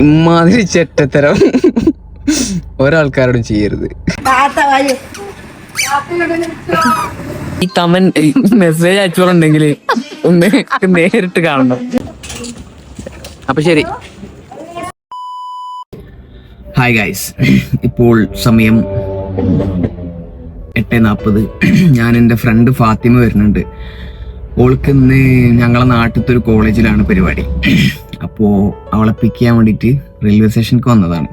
ഇമാതിരി ചെറ്റത്തരം. ഒരാൾക്കാരോടും ചെയ്യരുത്. ഈ തമൻ മെസ്സേജ് അയച്ചോളുണ്ടെങ്കിൽ ഒന്ന് നേരിട്ട് കാണണം. അപ്പൊ ശരി. ഹായ് ഗായ്സ് ഇപ്പോൾ സമയം എട്ട് നാൽപ്പത് ഞാൻ എന്റെ ഫ്രണ്ട് ഫാത്തിമ വരുന്നുണ്ട്. ഓൾക്ക് ഇന്ന് ഞങ്ങളെ നാട്ടിലത്തെ ഒരു കോളേജിലാണ് പരിപാടി. അപ്പോൾ അവളെ പിക്ക് ചെയ്യാൻ വേണ്ടിയിട്ട് റെയിൽവേ സ്റ്റേഷനിലേക്ക് വന്നതാണ്.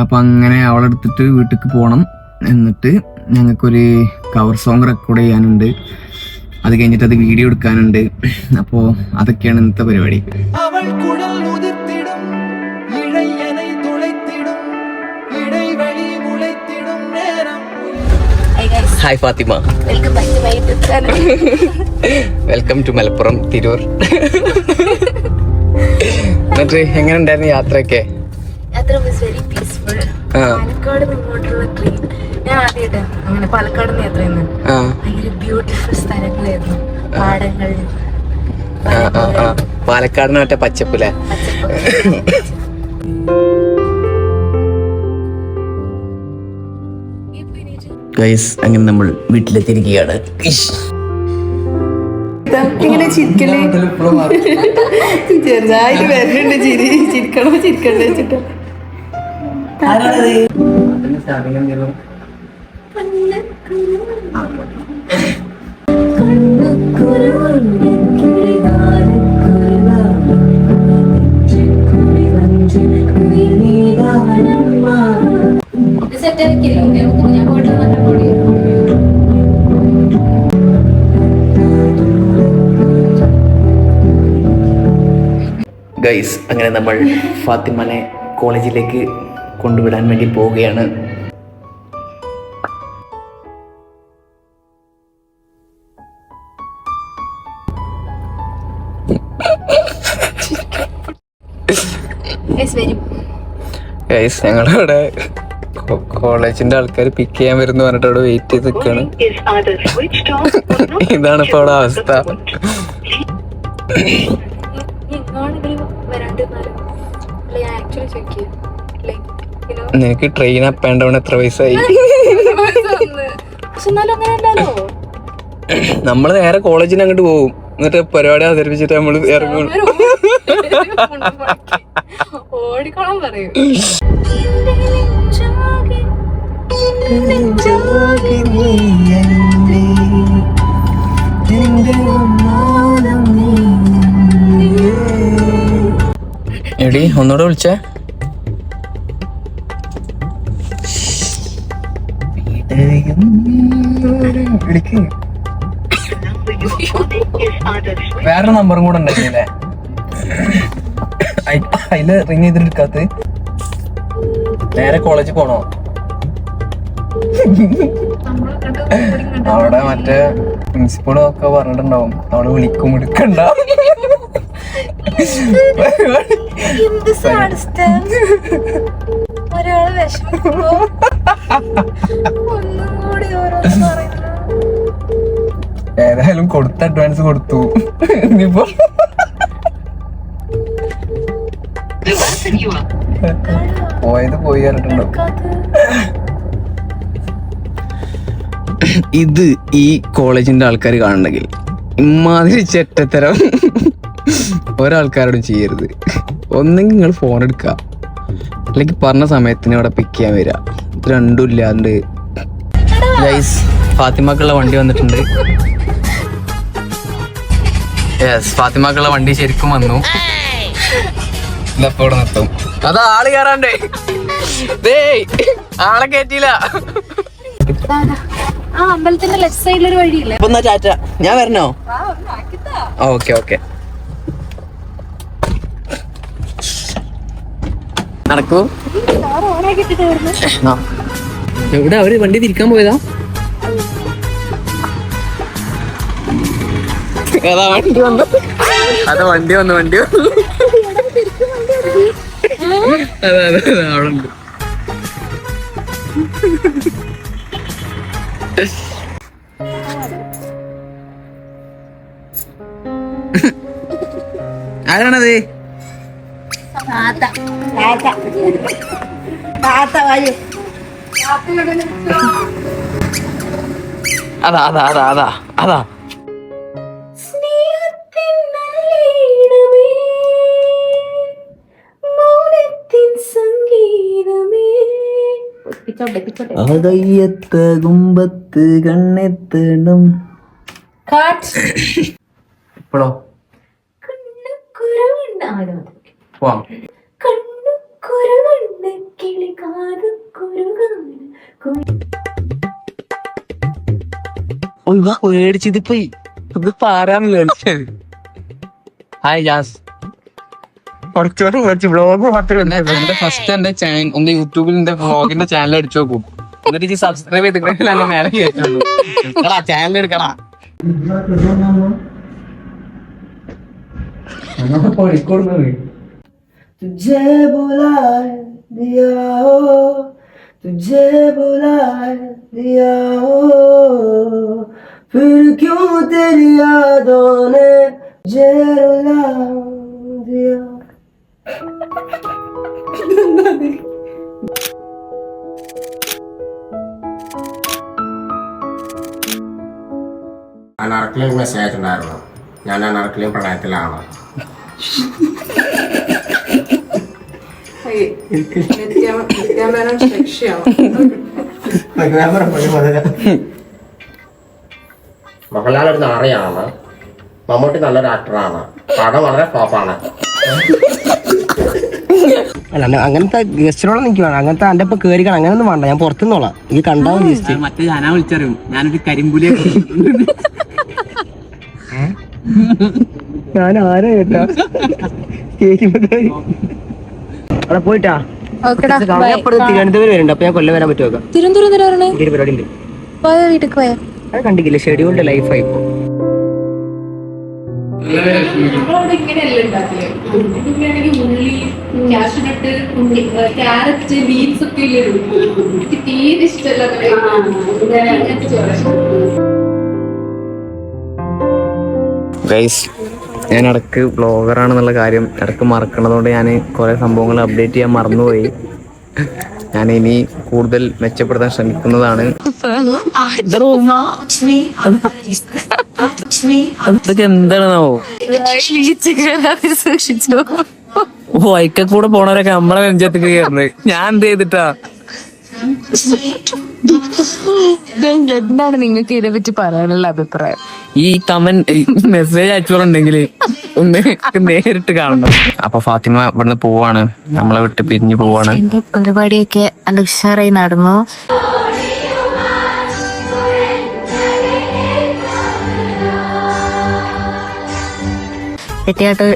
അപ്പം അങ്ങനെ അവളെ എടുത്തിട്ട് വീട്ടിലേക്ക് പോകണം എന്നിട്ട് ഞങ്ങൾക്കൊരു കവർ സോങ് റെക്കോർഡ് ചെയ്യാനുണ്ട്. അത് കഴിഞ്ഞിട്ട് അത് വീഡിയോ എടുക്കാനുണ്ട്. അപ്പോൾ അതൊക്കെയാണ് ഇന്നത്തെ പരിപാടി. Hi Fathima welcome to Malappuram Tirur എന്നിട്ട് എങ്ങനെ ഉണ്ടായിരുന്നു യാത്രയൊക്കെ പാലക്കാട് ട്രെയിൻ ഞാൻ ആദ്യമായിട്ട് അങ്ങനെ പാലക്കാട് നിന്ന് യാത്ര ചെയ്യുന്നത്. ആ. ഭയങ്കര ബ്യൂട്ടിഫുൾ സ്ഥലങ്ങളായിരുന്നു. പാടങ്ങൾ. പാലക്കാടിന് മറ്റേ പച്ചപ്പില്ലേ ഗൈസ് അങ്ങനെ നമ്മൾ വീട്ടിലെത്തിയിരിക്കുകയാണ്. ഇങ്ങനെ ചിരിക്കൽ. ചെറുതായിട്ട് വരുന്നുണ്ട് ചിരി ചിരിക്കണോ ചിരിക്കണ്ടേ വെച്ചിട്ട്. സെറ്റ് നമുക്ക് ഞാൻ പോയിട്ട് നല്ല പൊടി ഗൈസ് അങ്ങനെ നമ്മൾ ഫാത്തിമനെ കോളേജിലേക്ക് കൊണ്ടുവിടാൻ വേണ്ടി പോവുകയാണ്. ഗൈസ് ഞങ്ങളവിടെ കോളേജിന്റെ ആൾക്കാർ പിക്ക് ചെയ്യാൻ വരുന്നു പറഞ്ഞിട്ട് അവിടെ വെയിറ്റ് ചെയ്ത് നിൽക്കാണ് ഇതാണ് ഇപ്പൊ അവിടെ അവസ്ഥ. നിനക്ക് ട്രെയിൻ അപ്പ് ആൻഡ് ഡൗൺ എത്ര വയസ്സായി? നമ്മൾ നേരെ കോളേജിന് അങ്ങോട്ട് പോകും. എന്നിട്ട് പരിപാടി അവതരിപ്പിച്ചിട്ട് നമ്മൾ ഇറങ്ങും. ഓടിക്കോളം പറയൂ. എടി ഒന്നുകൂടെ വിളിച്ചേ. വേറെ നമ്പറും കൂടെ ഉണ്ടായിരുന്നില്ലേ അതിൽ റിങ് ചെയ്തിട്ട് എടുക്കാത്ത നേരെ കോളേജിൽ പോണോ? അവിടെ മറ്റേ പ്രിൻസിപ്പളും ഒക്കെ പറഞ്ഞിട്ടുണ്ടാവും. അവിടെ വിളിക്കും എടുക്കണ്ട. എന്ത് സാഡിസ്റ്റാണ് ഒരാൾ വിഷമിക്കുമ്പോ ഒന്നും കൂടി ഓരോന്ന് പറയുന്നു. ഏതായാലും കൊടുത്ത അഡ്വാൻസ് കൊടുത്തു. ഇനിയിപ്പോ പോയത് പോയി പറഞ്ഞിട്ടുണ്ടോ. ഇത് ഈ കോളേജിന്റെ ആൾക്കാർ കാണണമെങ്കിൽ ഇമാതിരി ചെറ്റത്തരം. ഒരാൾക്കാരോടും ചെയ്യരുത്. ഒന്നെങ്കിൽ നിങ്ങൾ ഫോൺ എടുക്കുക. അല്ലെങ്കിൽ പറഞ്ഞ സമയത്തിന് അവിടെ പിക്ക് ചെയ്യാൻ വരിക. രണ്ടും ഇല്ലാണ്ട്. ഗൈസ് ഫാത്തിമാക്കുള്ള വണ്ടി വന്നിട്ടുണ്ട്. യെസ് ഫാത്തിമാക്കുള്ള വണ്ടി ശരിക്കും വന്നു. ഇതപ്പോ ഇവിടെ നിർത്തും അത് ആൾ കയറാണ്ടേ ദേ ആളെ കയറ്റിയില്ല ആ അമ്പലത്തിന്റെ ലെഫ്റ്റ് സൈഡിൽ ഒരു വഴിയില്ലേ? അപ്പൊ എന്നാ ചാറ്റ? ഞാൻ വരണോ? Okay okay. നടക്കൂ. എവിടെ അവർ വണ്ടി തിരിക്കാൻ പോയതാ? അതാ വണ്ടി വന്നു അതാ വണ്ടി വന്നു വണ്ടി വന്നു. അതെ അതെ അതെ അവിടെ ഉണ്ട് ആരാണത്? താത്ത താത്ത. താത്ത വായു. അതാ അതാ അതാ അതാ അതാ. കുമ്പത്ത് കണ്ണെത്തണം ഇപ്പോഴോ? ആ, ഇത് മതി. ഹായ് കണ്ണുക്കുരുവുണ്ട് കിളി കാതുക്കുരുകാണ് പേടിച്ചിതിപ്പോ ഇത് പാരാന്നില്ല ഹായ് ജാസ് എന്റെ ഫസ്റ്റ് എന്റെ ചാനൽ ഒന്ന് യൂട്യൂബിൽ എന്റെ വ്ളോഗിന്റെ ചാനൽ അടിച്ചു നോക്കും എന്നിട്ട് ഈ സബ്സ്ക്രൈബ് ചെയ്തിട്ട് എന്നെ മേലെ കയറ്റുള്ളൂ ചാനൽ എടുക്കടാ तुझे बुला दिया हो तुझे बुला दिया हो फिर क्यों तेरी यादों ने मुझे रुला दिया അനാർക്കലിൽ മെസ്സേജ് അയച്ചിട്ടുണ്ടായിരുന്നു ഞാൻ അനാർക്കലിയും പ്രണയത്തിലാണ്. മോഹൻലാൽ ഒരു നാറിയാണ്. മമ്മൂട്ടി നല്ലൊരു ആക്ടറാണ് പടം വളരെ ഫ്ലോപ്പാണ് അല്ല അങ്ങനത്തെ ഗസ്റ്റിനോളം എനിക്ക് വേണം അങ്ങനത്തെ എന്റെ ഇപ്പൊ കേറിക്കണം അങ്ങനൊന്നും വേണ്ട. ഞാൻ പുറത്തുനിന്നോളാം. ഈ കണ്ടാ മതി ജസ്റ്റ്. മറ്റേ ഞാനാ വിളിച്ചറിയും. ഞാനൊരു കരിമ്പുലിയെ ഞാൻ ആരാ കേട്ടാ അവിടെ പോയിട്ടാ? തിരുവനന്തപുരം വരുന്നുണ്ട് അപ്പൊ ഞാൻ കൊല്ലം വരാൻ പറ്റുമോ തിരുവനന്തപുരം പരിപാടി ഉണ്ട് പോയ വീട്ടിൽ പോയ? അത് കണ്ടിക്കില്ല ഷെഡ്യൂൾഡ് ലൈഫായി ഇപ്പൊ. ക്യാരറ്റ് ബീൻസ് ഒക്കെ ഇല്ലേ എനിക്ക് തീരെ ഗൈസ് ഞാൻ ഇടയ്ക്ക് ബ്ലോഗറാണെന്നുള്ള കാര്യം ഇടയ്ക്ക് മറക്കണതുകൊണ്ട് ഞാൻ കുറെ സംഭവങ്ങൾ അപ്ഡേറ്റ് ചെയ്യാൻ മറന്നുപോയി. ഞാൻ ഇനി കൂടുതൽ മെച്ചപ്പെടുത്താൻ ശ്രമിക്കുന്നതാണ്. ഇതൊക്കെ എന്താണെന്നാവോ? സൂക്ഷിച്ചു വൈക്ക കൂടെ പോണവരൊക്കെ നമ്മളെ നെഞ്ചത്തേക്ക് കയറുന്നത്. ഞാൻ എന്ത് ചെയ്തിട്ടാ? എന്താണ് നിങ്ങൾക്ക് ഇതിനെ പറ്റി പറയാനുള്ള അഭിപ്രായം? ഈ തമൻ മെസ്സേജ് അയച്ചോളുണ്ടെങ്കിൽ ഒന്ന് നേരിട്ട് കാണണം. അപ്പൊ ഫാത്തിമ ഇവിടുന്ന് പോവാണ്. നമ്മളെ വിട്ട് പിരിഞ്ഞു പോവാണ്. എന്റെ പരിപാടിയൊക്കെ നല്ല ഉഷാറായി നടന്നു. പെട്ടിയോട്ടോ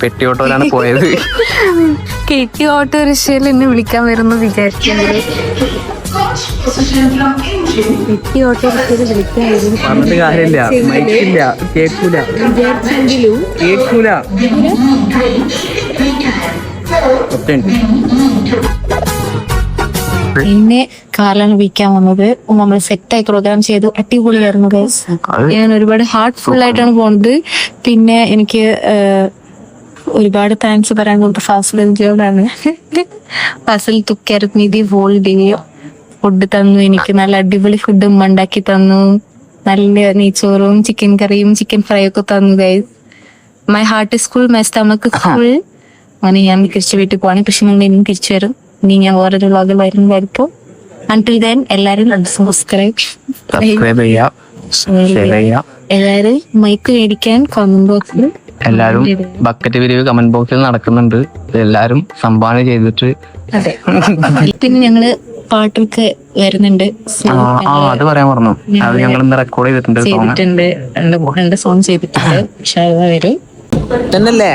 പെട്ടിയോട്ടോയിലാണ് പോയത്. കെറ്റി ഓട്ടോറിക്ഷയിൽ എന്നെ വിളിക്കാൻ വരുന്നു വിചാരിച്ചെങ്കിൽ കെറ്റി ഓട്ടോറിക്ഷയിൽ വിളിക്കാൻ വരും പറഞ്ഞിട്ട് കാര്യമില്ല. മൈക്കില്ല. കേക്കൂല. വിചാരിച്ചെങ്കിലും കേക്കൂല. ഒറ്റയുണ്ട്. എന്നെ കാലാണ് വിളിക്കാൻ വന്നത്. നമ്മൾ സെറ്റായി പ്രോഗ്രാം ചെയ്തു. അടിപൊളിയായിരുന്നു ഗൈസ് ഞാൻ ഒരുപാട് ഹാർട്ട്ഫുൾ ആയിട്ടാണ് പോണത്. പിന്നെ എനിക്ക് ഒരുപാട് താങ്ക്സ് പറയാൻ കൊടുത്ത ഫാസിൽ എൻജിയോടാണ് ഫാസിൽ തുക്കരത്നിധി ഹോൾ ഡേ ഫുഡ് തന്നു എനിക്ക് നല്ല അടിപൊളി ഫുഡ് ഉമ്മ ഉണ്ടാക്കി തന്നു. നല്ല നെയ്ച്ചോറും ചിക്കൻ കറിയും ചിക്കൻ ഫ്രൈ ഒക്കെ തന്നു guys my heart is full my stomach full അങ്ങനെ ഞാൻ തിരിച്ചു വീട്ടിൽ പോവാണ്. പക്ഷെ നിങ്ങൾ ഇനിയും തിരിച്ചു വരും. ഇനി ഞാൻ വേറൊരു വ്ളോഗിൽ വരുന്നതായിരിക്കും അൺടിൽ ദൻ എല്ലാരും സബ്സ്ക്രൈബ് എല്ലാരും മൈക്ക് മേടിക്കാൻ കോമന്റ് ബോക്സിൽ എല്ലാരും ബക്കറ്റ് പിരിവ് കമന്റ് ബോക്സിൽ നടക്കുന്നുണ്ട്. എല്ലാരും സംഭാവന ചെയ്തിട്ട് അതെ. പിന്നെ ഞങ്ങൾ പാട്ടൊക്കെ വരുന്നുണ്ട്. ആ അത് പറയാൻ പറഞ്ഞു അത് ഞങ്ങൾ ഇന്ന് റെക്കോർഡ് ചെയ്തിട്ടുണ്ട് സോങ് ചെയ്തിട്ടുണ്ട്. രണ്ട് രണ്ട് സോങ് ചെയ്തിട്ടുണ്ട്. വരും. തന്നല്ലേ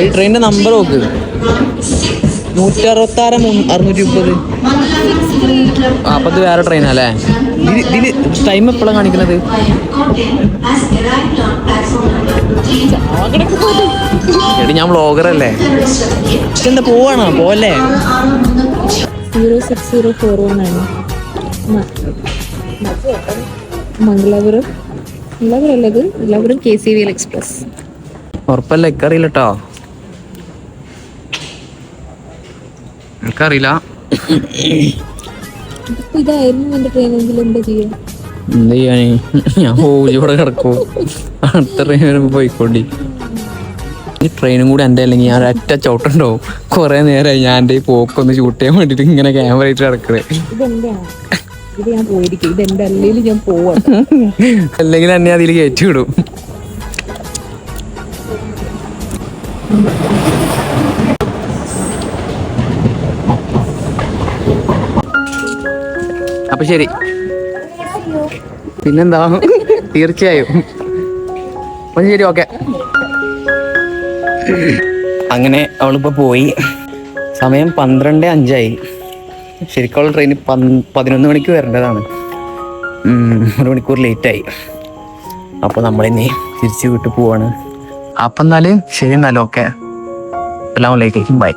ഈ ട്രെയിനിന്റെ നമ്പർ നോക്ക്. നൂറ്റി അറുപത്തി ആറ് അറുന്നൂറ്റി മുപ്പത് അപ്പൊ ഇത് വേറെ ട്രെയിനല്ലേ ഇതിന് ടൈം എപ്പോഴാണ് കാണിക്കുന്നത് എടി ഞാൻ അല്ലേ? എന്താ പോവാണോ? പോലെ zero six zero four one ആണ് മംഗലാപുരം. എല്ലാവരും ഉള്ളത് എല്ലാവരും K C V L express ഉറപ്പല്ല? എനിക്കറിയില്ല കേട്ടോ എനിക്കറിയില്ല. ഇതായിരുന്നു എന്റെ ട്രെയിനെങ്കിൽ എന്താ ചെയ്യാ? എന്ത് ചെയ്യാനേ ഞാൻ പോയി ഇവിടെ കിടക്കൂ അടുത്ത ട്രെയിൻ വരുമ്പോ പോയിക്കോണ്ടി. ഈ ട്രെയിനും കൂടി എന്റെ അല്ലെങ്കിൽ ഞാൻ ഒറ്റ ചവിട്ടുണ്ടാവും കുറെ നേരമായി ഞാൻ എന്റെ ഈ പോക്കൊന്ന് ഷൂട്ട് ചെയ്യാൻ വേണ്ടിട്ട് ഇങ്ങനെ ക്യാമറ ആയിട്ട് കിടക്കണേ. ഞാൻ പോവാ. അല്ലെങ്കിൽ എന്നെ അതിൽ കയറ്റി വിടും. അപ്പൊ ശരി. പിന്നെന്താ? തീർച്ചയായും. അപ്പൊ ശരി ഓക്കെ. അങ്ങനെ അവളിപ്പോ പോയി. സമയം പന്ത്രണ്ട് അഞ്ചായി. ശരിക്കുള്ള ട്രെയിൻ പതിനൊന്ന് മണിക്ക് വരേണ്ടതാണ്. ഒരു മണിക്കൂർ ലേറ്റായി അപ്പോൾ നമ്മളിനി തിരിച്ചു വീട്ടിൽ പോവാണ്. അപ്പം എന്നാൽ ശരി എന്നാലും ഓക്കെ. എല്ലാം ലൈക്ക് ബൈ